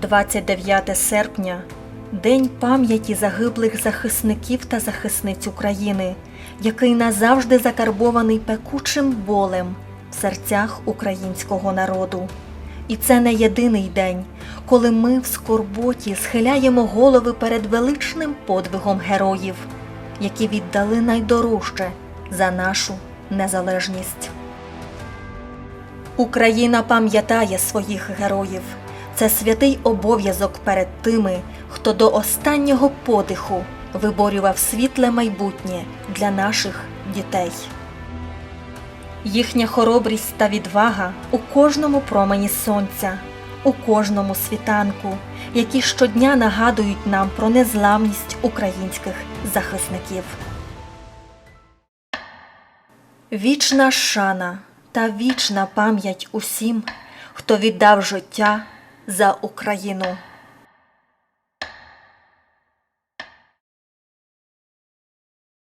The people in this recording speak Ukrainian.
29 серпня День пам'яті загиблих захисників та захисниць України, який назавжди закарбований пекучим болем в серцях українського народу. І це не єдиний день, коли ми в скорботі схиляємо голови перед величним подвигом героїв, які віддали найдорожче за нашу незалежність. Україна пам'ятає своїх героїв. Це святий обов'язок перед тими, хто до останнього подиху виборював світле майбутнє для наших дітей. Їхня хоробрість та відвага у кожному промені сонця, у кожному світанку, які щодня нагадують нам про незламність українських захисників. Вічна шана та вічна пам'ять усім, хто віддав життя за Україну.